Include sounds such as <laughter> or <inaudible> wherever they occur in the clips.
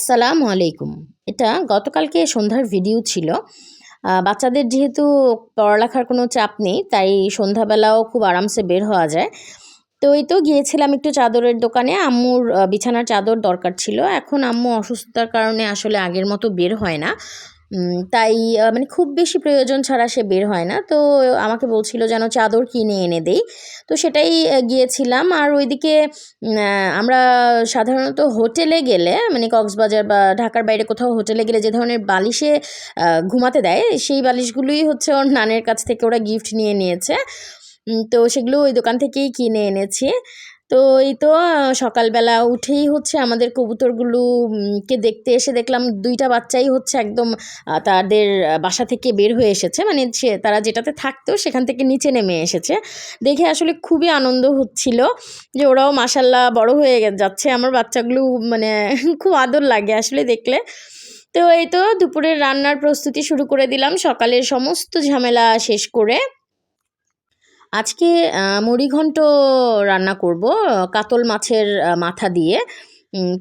আসসালামু আলাইকুম। এটা গতকালকে সন্ধ্যার ভিডিও ছিল। বাচ্চাদের যেহেতু পড়ালেখার কোনো চাপ নেই, তাই সন্ধ্যাবেলাও খুব আরামসে বের হওয়া যায়। তো এই তো গিয়েছিলাম একটু চাদরের দোকানে। আম্মুর বিছানার চাদর দরকার ছিল। এখন আম্মু অসুস্থতার কারণে আসলে আগের মতো বের হয় না। তাই মানে খুব বেশি প্রয়োজন ছাড়া সে বের হয় না। তো আমাকে বলছিল যেন চাদর কিনে এনে দেই। তো সেটাই গিয়েছিলাম। আর ওইদিকে আমরা সাধারণত হোটেলে গেলে মানে কক্সবাজার বা ঢাকার বাইরে কোথাও হোটেলে গেলে যে ধরনের বালিশে ঘুমাতে দেয়, সেই বালিশগুলোই হচ্ছে ওর নানের কাছ থেকে ওরা গিফট নিয়ে নিয়েছে। তো সেগুলো ওই দোকান থেকেই কিনে এনেছি। তো এই তো, সকালবেলা উঠেই হচ্ছে আমাদের কবুতরগুলোকে দেখতে এসে দেখলাম দুইটা বাচ্চাই হচ্ছে একদম তাদের বাসা থেকে বের হয়ে এসেছে। মানে সে, তারা যেটাতে থাকতো সেখান থেকে নিচে নেমে এসেছে। দেখে আসলে খুবই আনন্দ হচ্ছিল যে ওরাও মাসাল্লাহ বড় হয়ে যাচ্ছে। আমার বাচ্চাগুলো মানে <laughs> খুব আদর লাগে আসলে দেখলে। তো এই তো দুপুরের রান্নার প্রস্তুতি শুরু করে দিলাম। সকালের সমস্ত ঝামেলা শেষ করে আজকে মুড়িঘণ্ট রান্না করব, কাতল মাছের মাথা দিয়ে।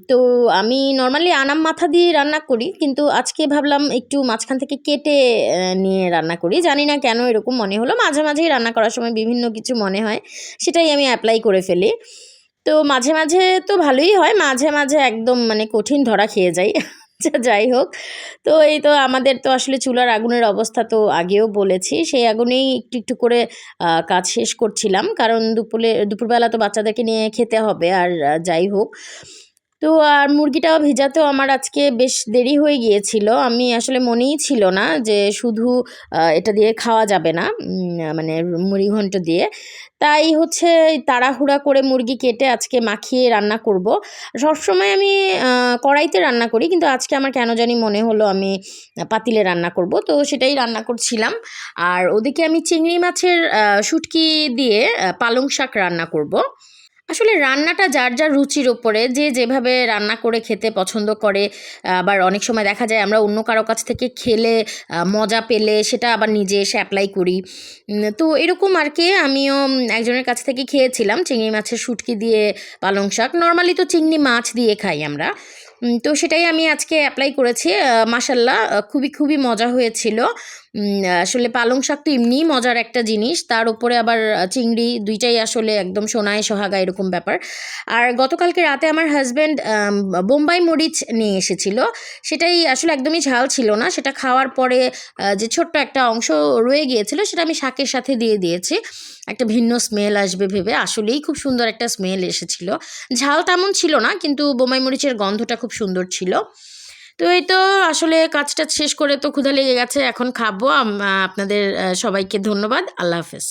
তো আমি নর্মালি আনাম মাথা দিয়ে রান্না করি, কিন্তু আজকে ভাবলাম একটু মাঝখান থেকে কেটে নিয়ে রান্না করি। জানি না কেন এরকম মনে হলো, মাঝে মাঝেই রান্না করার সময় বিভিন্ন কিছু মনে হয়, সেটাই আমি অ্যাপ্লাই করে ফেলি। তো মাঝে মাঝে তো ভালোই হয়, মাঝে মাঝে একদম মানে কঠিন ধরা খেয়ে যাই। আচ্ছা যাই হোক। তো এই তো আমাদের তো আসলে চুলার আগুনের অবস্থা তো আগেও বলেছি। সেই আগুনেই একটু একটু করে কাজ শেষ করছিলাম। কারণ দুপুরে দুপুরবেলা তো বাচ্চাদেরকে নিয়ে খেতে হবে। আর যাই হোক। তো আর মুরগিটাও ভেজাতেও আমার আজকে বেশ দেরি হয়ে গিয়েছিল। আমি আসলে মনেই ছিল না যে শুধু এটা দিয়ে খাওয়া যাবে না মানে মুড়ি ঘন্ট দিয়ে। তাই হচ্ছে তাড়াহুড়া করে মুরগি কেটে আজকে মাখিয়ে রান্না করব। সবসময় আমি কড়াইতে রান্না করি, কিন্তু আজকে আমার কেন জানি মনে হলো আমি পাতিলে রান্না করব। তো সেটাই রান্না করছিলাম। আর ওদিকে আমি চিংড়ি মাছের শুটকি দিয়ে পালং শাক রান্না করব। আসলে রান্নাটা যার যার রুচির ওপরে, যে যেভাবে রান্না করে খেতে পছন্দ করে, আবার অনেক সময় দেখা যায় আমরা অন্য কারও কাছ থেকে খেলে মজা পেলে সেটা আবার নিজে এসে অ্যাপ্লাই করি। তো এরকম আর কি আমিও একজনের কাছ থেকে খেয়েছিলাম, চিংড়ি মাছের শুটকি দিয়ে পালং শাক। নর্মালি তো চিংড়ি মাছ দিয়ে খাই আমরা। তো সেটাই আমি আজকে অ্যাপ্লাই করেছি। মাসাল্লাহ খুবই খুবই মজা হয়েছিল। আসলে পালং শাক তো এমনিই মজার একটা জিনিস। তার উপরে আবার চিংড়ি দুইটাই আসলে একদম সোনায় সোহাগা এরকম ব্যাপার। আর গতকালকে রাতে আমার হাজব্যান্ড বোম্বাই মরিচ নিয়ে এসেছিল। সেটাই আসলে একদমই ঝাল ছিল না। সেটা খাওয়ার পরে যে ছোট্ট একটা অংশ রয়ে গিয়েছিল, সেটা আমি শাকের সাথে দিয়ে দিয়েছি। একটা ভিন্ন স্মেল আসবে ভেবে। আসলেই খুব সুন্দর একটা স্মেল এসেছিল। ঝাল তেমন ছিল না, কিন্তু বোম্বাই মরিচের গন্ধটা খুব সুন্দর ছিল। তো এই তো আসলে কাজটা শেষ করে তো ক্ষুধা লেগে গেছে, এখন খাব। আপনাদের সবাইকে ধন্যবাদ। আল্লাহ হাফেজ।